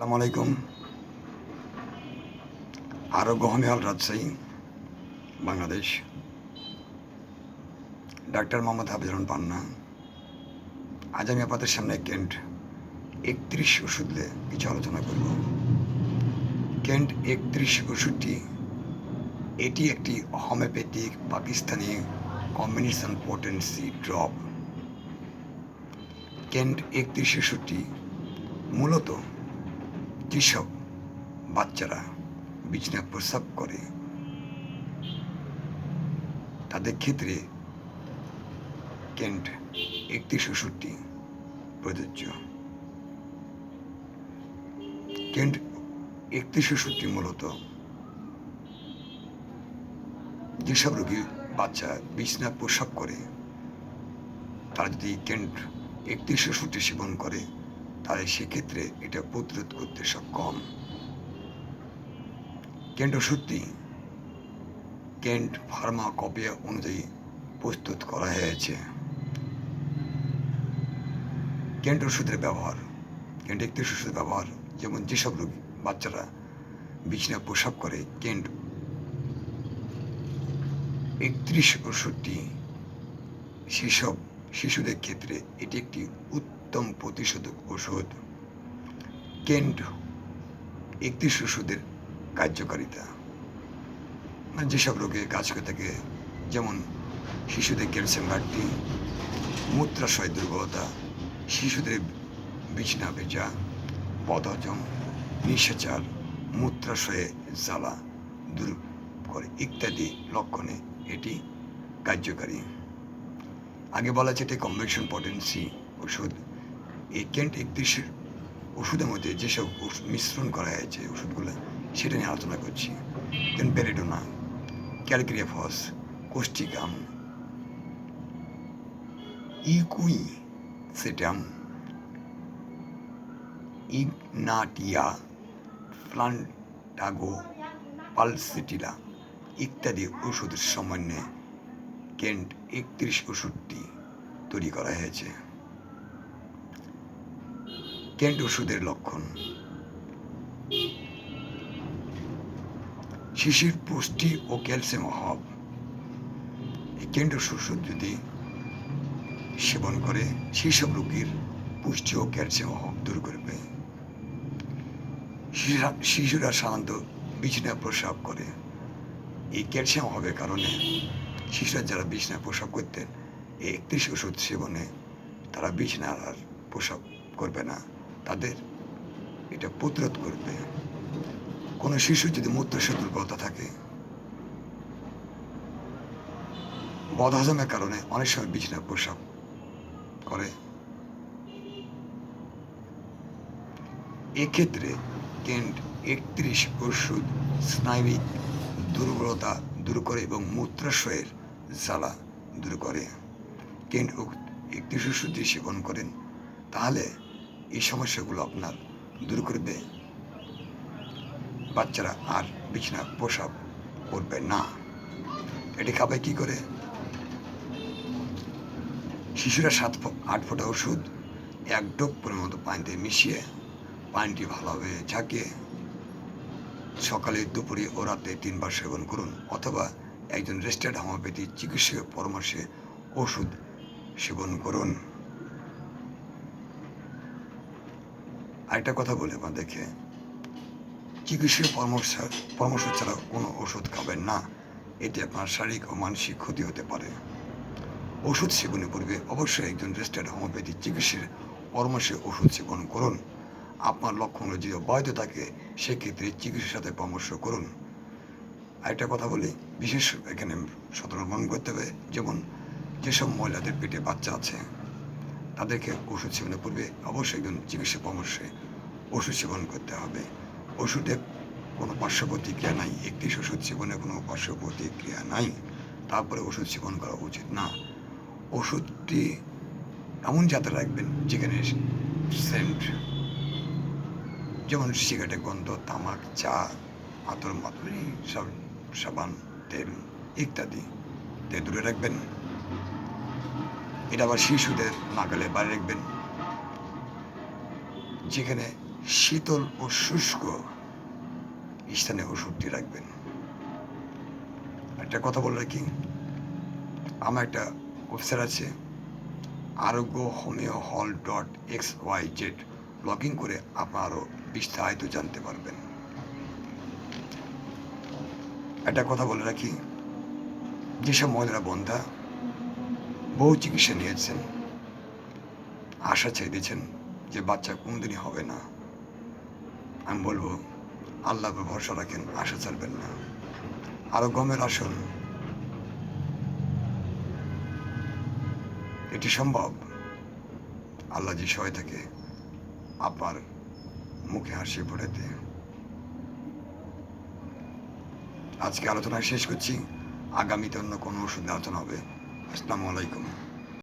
আসসালামু আলাইকুম। Arogya homeo hall Rajshahi, Bangladesh. Doctor Mohammad Hafizur Panna. আজ আমি আপনাদের সামনে কেন্ট একত্রিশ ওষুধ নিয়ে কিছু আলোচনা করব। কেন্ট একত্রিশ ওষুধটি এটি একটি homeopathic Pakistani combination potency drop. Kent একত্রিশ ওষুধটি মূলত যেসব বাচ্চারা বিছনা প্রস্রাব করে। তাদের ক্ষেত্রে কেন্ট একত্রিশ ওষুধটি প্রযোজ্য। কেন্ট একত্রিশ ওষুধটি মূলত যেসব রোগী বাচ্চা বিছনা প্রস্রাব করে, তারা যদি কেন্ট একত্রিশ ওষুধটি সেবন করে তাহলে সেক্ষেত্রে এটা প্রতিরোধ করতে সক্ষম। কেন্ট ওষুধটি কেন্ট ফার্মা কপিয়া অনুযায়ী প্রস্তুত করা হয়েছে। কেন্ট ওষুধের ব্যবহার, কেন্ট একত্রিশ ওষুধের ব্যবহার, যেমন যেসব রোগী, বাচ্চারা বিছনা প্রসাব করে, কেন্ট একত্রিশ ওষুধটি সেসব শিশুদের ক্ষেত্রে এটি একটি উত্তম প্রতিষেধক ওষুধ। কেন্ট একত্রিশ ওষুধের কার্যকারিতা। মানে যেসব রোগে কাজ করে থাকে, যেমন শিশুদের ক্যালসিয়াম ঘাটতি, মূত্রাশয় দুর্বলতা, শিশুদের বিছনা ভেজা বদহজম নিঃসাচার মূত্রাশয়ে জ্বালা দূর করে ইত্যাদি লক্ষণে এটি কার্যকারী। আগে বলা আছে এটি কম্বিনেশন পটেন্সি ওষুধ। এই কেন্ট একত্রিশের ওষুধের মধ্যে যেসব মিশ্রণ করা হয়েছে ওষুধগুলো, সেটা নিয়ে আলোচনা করছি। কেন পেরিডোনা calcarea phos causticum equisetum ignatia plantago pulsatilla ইত্যাদি ওষুধের সমন্বয়ে কেন্ট একত্রিশ ওষুধটি তৈরি করা হয়েছে। কেন্ট ওষুধের লক্ষণ। শিশুর, পুষ্টি ও ক্যালসিয়াম অভাব। এই কেন্ট ওষুধ যদি সেবন করে সেই সব রোগীর পুষ্টি ও ক্যালসিয়াম অভাব দূর করবে শিশুরা সাধারণত বিছানায় প্রস্রাব করে। এই ক্যালসিয়াম অভাবের কারণে শিশুরা যারা বিছানায় প্রসাব করতেন, এই একত্রিশ ওষুধ সেবনে তারা বিছানার আর প্রসব করবে না। তাদের এটা প্রতিরোধ করবে কোনো শিশু যদি মূত্রাশয় দুর্বলতা থাকে, বদহজমের কারণে অনেক সময় বিছানায় প্রসব করে। এক্ষেত্রে কেন্ট একত্রিশ ওষুধ, স্নায়বিক দুর্বলতা দূর করে এবং মূত্রাশয়ের জ্বালা দূর করে। কেন্ট একত্রিশ ওষুধ যদি সেবন করেন, তাহলে এই সমস্যাগুলো আপনার দূর করবে বাচ্চারা আর বিছানা প্রসব করবে না। এটি খাবে কি করে? শিশুরা সাত আট ফোঁটা ওষুধ, এক ডোপ পরিমাণ পানিতে মিশিয়ে পানিটি ভালোভাবে ঝাঁকিয়ে সকালে, দুপুরে ও রাতে তিনবার সেবন করুন অথবা একজন রেজিস্টার্ড হোমিওপ্যাথি চিকিৎসকের পরামর্শে ওষুধ সেবন করুন। আরেকটা কথা বলে দেখে চিকিৎসকের পরামর্শ পরামর্শ ছাড়া কোনো ওষুধ খাবেন না, এতে আপনার শারীরিক ও মানসিক ক্ষতি হতে পারে। ওষুধ সেবনের পূর্বে অবশ্যই একজন রেজিস্টার্ড হোমিওপ্যাথি চিকিৎসকের পরামর্শে ওষুধ সেবন করুন। আপনার লক্ষণগুলো যদি অব্যাহত থাকে, সেক্ষেত্রে চিকিৎসার সাথে পরামর্শ করুন। আরেকটা কথা বলি, বিশেষ এখানে সতর্কবান করতে হবে। যেমন যেসব মহিলাদের পেটে বাচ্চা আছে তাদেরকে ওষুধ সেবনের পূর্বে অবশ্যই একজন চিকিৎসা পরামর্শে ওষুধ সেবন করতে হবে। ওষুধে কোনো পার্শ্ব প্রতিক্রিয়া নাই, একটি ওষুধ সেবনে কোনো পার্শ্ব প্রতিক্রিয়া নাই, তারপরে ওষুধ সেবন করা উচিত না। ওষুধটি এমন যাতে রাখবেন যেখানে সেন্ট, যেমন সিগারেটের গন্ধ, তামাক, চা আতর মাতুরি সব সাবান, তেল ইত্যাদি। তে দূরে রাখবেন। এটা আবার শিশুদের নাগালে বাইরে রাখবেন। যেখানে শীতল ও শুষ্ক স্থানে ওষুধটি রাখবেন। একটা কথা বলে রাখি আমার একটা ওয়েবসাইট আছে, Arogya homeo hall dot X Y Z, log in করে আপনার আরও বিস্তারিত জানতে পারবেন। একটা কথা বলে রাখি, যেসব মহিলারা বন্ধা বহু চিকিৎসা নিয়েছেন। আশা ছেড়ে দিয়েছেন যে বাচ্চা কোনোদিনই হবে না। আমি বলব আল্লাহ ভরসা রাখেন, আশা ছাড়বেন না। আরও গমের আসন। এটি সম্ভব। আল্লাহ যে সহায় থাকে আপনার মুখে হাসি ফুটাতে আজকে আলোচনা শেষ করছি। আগামীতে অন্য কোনো ওষুধ আলোচনা হবে। আসসালামু আলাইকুম